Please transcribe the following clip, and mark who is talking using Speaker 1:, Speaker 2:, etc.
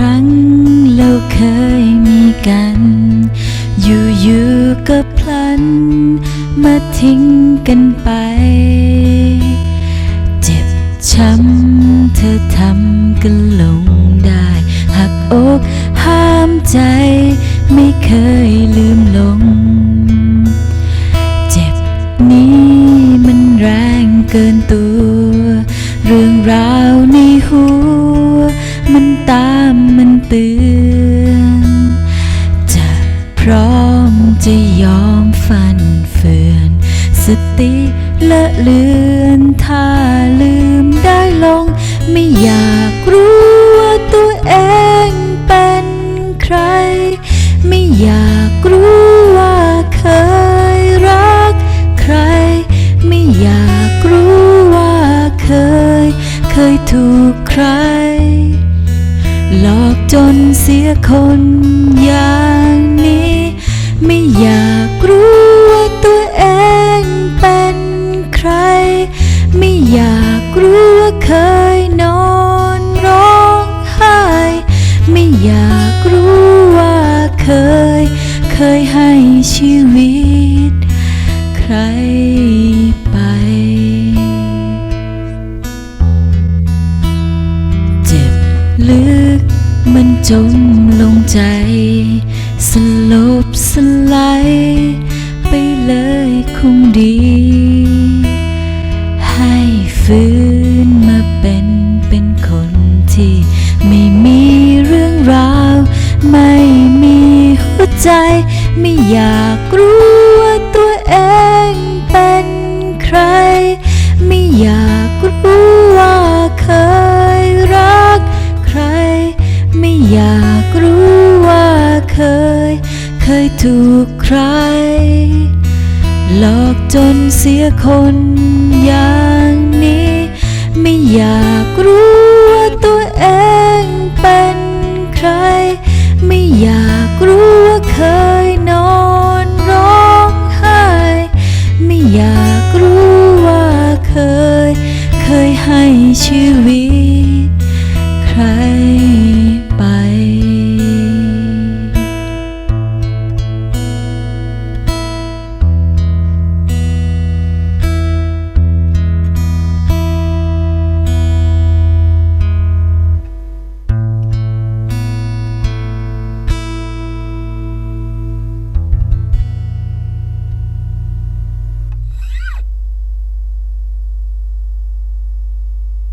Speaker 1: ครั้งเราเคยมีกัน อยู่ๆก็พลัน มาทิ้งกันไป เจ็บช้ำเธอทำกันลงได้ หักอกห้ามใจ ไม่เคยลืมลง เจ็บนี้มันแรงเกินตัว เรื่องราว เตือน จะพร้อมจะยอมฟันเฟือน สติละเลือนถ้าลืมได้ลง ไม่อยากรู้ว่าตัวเองเป็นใคร ไม่อยากรู้ว่าเคยรักใคร ไม่อยากรู้ว่าเคย เคยถูกใครหลอก จนเสียคนอย่างนี้ ไม่อยากรู้ว่าตัวเองเป็นใคร ไม่อยากรู้ว่าเคยนอนร้องไห้ ไม่อยากรู้ว่าเคย เคยให้ชีวิต ใครไปเจ็บลึก มันจมลงใจ สลบสลายไปเลยคงดี ให้ฟื้นมาเป็นเป็นคนที่ ไม่มีเรื่องราว ไม่มีหัวใจ ไม่อยากรู้ ถูกใคร หลอกจนเสียคนอย่างนี้ ไม่อยากรู้ว่าตัวเองเป็นใคร ไม่อยากรู้ว่าเคยนอนร้องไห้ ไม่อยากรู้